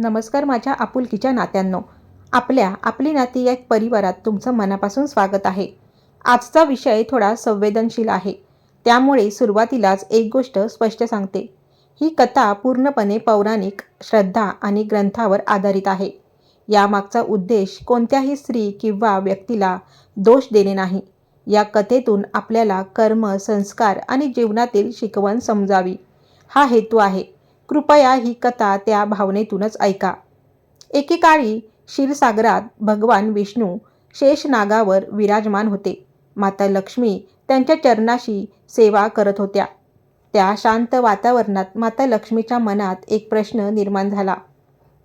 नमस्कार माझ्या आपुलकीच्या नात्यांनो. आपल्या आपली नाती या परिवारात तुमचं मनापासून स्वागत आहे. आजचा विषय थोडा संवेदनशील आहे. त्यामुळे सुरुवातीलाच एक गोष्ट स्पष्ट सांगते. ही कथा पूर्णपणे पौराणिक श्रद्धा आणि ग्रंथावर आधारित आहे. यामागचा उद्देश कोणत्याही स्त्री किंवा व्यक्तीला दोष देणे नाही. या कथेतून आपल्याला कर्म संस्कार आणि जीवनातील शिकवण समजावी. हा हेतू आहे. कृपया ही कथा त्या भावनेतूनच ऐका. एकेकाळी क्षीरसागरात भगवान विष्णू शेषनागावर विराजमान होते. माता लक्ष्मी त्यांच्या चरणाशी सेवा करत होत्या. त्या शांत वातावरणात माता लक्ष्मीच्या मनात एक प्रश्न निर्माण झाला.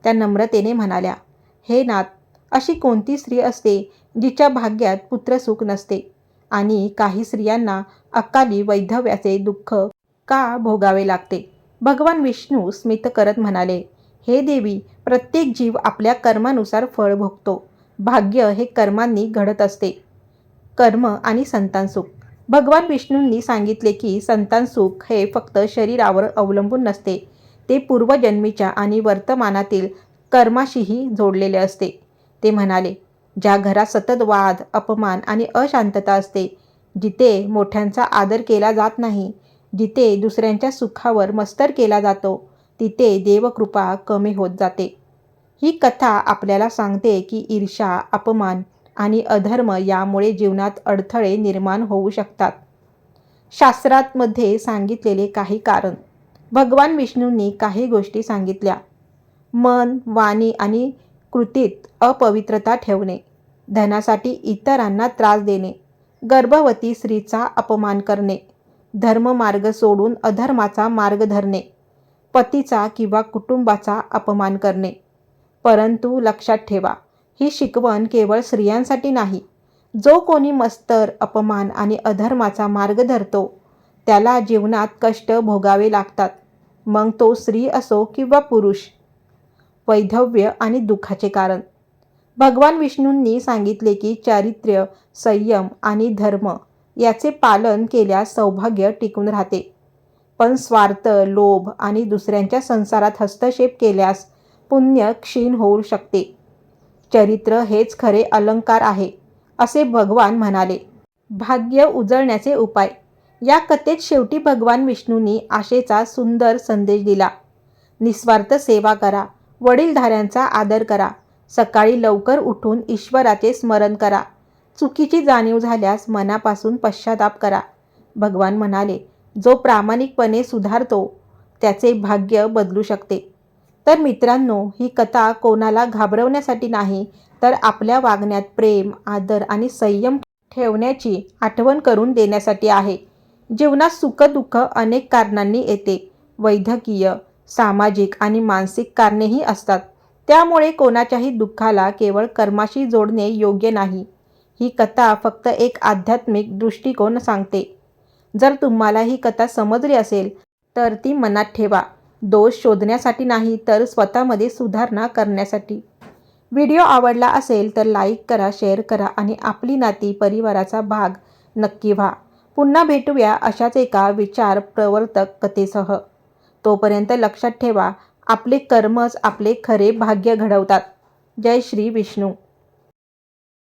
त्या नम्रतेने म्हणाल्या हे नाथ अशी कोणती स्त्री असते जिच्या भाग्यात पुत्रसुख नसते? आणि काही स्त्रियांना अकाली वैधव्याचे दुःख का भोगावे लागते? भगवान विष्णू स्मित करत म्हणाले हे देवी प्रत्येक जीव आपल्या कर्मानुसार फळ भोगतो. भाग्य हे कर्मांनी घडत असते. कर्म आणि संतान सुख. भगवान विष्णूंनी सांगितले की संतान सुख हे फक्त शरीरावर अवलंबून नसते. ते पूर्वजन्मीच्या आणि वर्तमानातील कर्माशीही जोडलेले असते. ते म्हणाले ज्या घरात सतत वाद अपमान आणि अशांतता असते जिथे मोठ्यांचा आदर केला जात नाही जिथे दुसऱ्यांच्या सुखावर मस्तर केला जातो तिथे देवकृपा कमी होत जाते. ही कथा आपल्याला सांगते की ईर्षा अपमान आणि अधर्म यामुळे जीवनात अडथळे निर्माण होऊ शकतात. शास्त्रांमध्ये सांगितलेले काही कारण. भगवान विष्णूंनी काही गोष्टी सांगितल्या. मन वाणी आणि कृतीत अपवित्रता ठेवणे धनासाठी इतरांना त्रास देणे गर्भवती स्त्रीचा अपमान करणे धर्ममार्ग सोडून अधर्माचा मार्ग धरणे पतीचा किंवा कुटुंबाचा अपमान करणे. परंतु लक्षात ठेवा ही शिकवण केवळ स्त्रियांसाठी नाही. जो कोणी मस्तर अपमान आणि अधर्माचा मार्ग धरतो त्याला जीवनात कष्ट भोगावे लागतात. मग तो स्त्री असो किंवा पुरुष वैधव्य आणि दुःखाचे कारण. भगवान विष्णूंनी सांगितले की चारित्र्य संयम आणि धर्म याचे पालन केल्यास सौभाग्य टिकून राहते. पण स्वार्थ लोभ आणि दुसऱ्यांच्या संसारात हस्तक्षेप केल्यास पुण्य क्षीण होऊ शकते. चरित्र हेच खरे अलंकार आहे असे भगवान म्हणाले. भाग्य उजळण्याचे उपाय. या कथेत शेवटी भगवान विष्णूंनी आशेचा सुंदर संदेश दिला. निस्वार्थ सेवा करा वडीलधाऱ्यांचा आदर करा सकाळी लवकर उठून ईश्वराचे स्मरण करा चुकीची जाणीव झाल्यास मनापासून पश्चाताप करा. भगवान म्हणाले जो प्रामाणिकपणे सुधारतो त्याचे भाग्य बदलू शकते. तर मित्रांनो ही कथा कोणाला घाबरवण्यासाठी नाही तर आपल्या वागण्यात प्रेम आदर आणि संयम ठेवण्याची आठवण करून देण्यासाठी आहे. जीवनात सुखदुःख अनेक कारणांनी येते. वैद्यकीय सामाजिक आणि मानसिक कारणेही असतात. त्यामुळे कोणाच्याही दुःखाला केवळ कर्माशी जोडणे योग्य नाही. ही कथा फक्त एक आध्यात्मिक दृष्टिकोन सांगते. जर तुम्हाला ही कथा समजली असेल तर ती मनात ठेवा. दोष शोधण्यासाठी नाही तर स्वतःमध्ये सुधारणा करण्यासाठी. व्हिडिओ आवडला असेल तर लाईक करा शेअर करा आणि आपली नाती परिवाराचा भाग नक्की व्हा. पुन्हा भेटूया अशाच एका विचार प्रवर्तक कथेसह. तोपर्यंत लक्षात ठेवा आपले कर्मच आपले खरे भाग्य घडवतात. जय श्री विष्णू.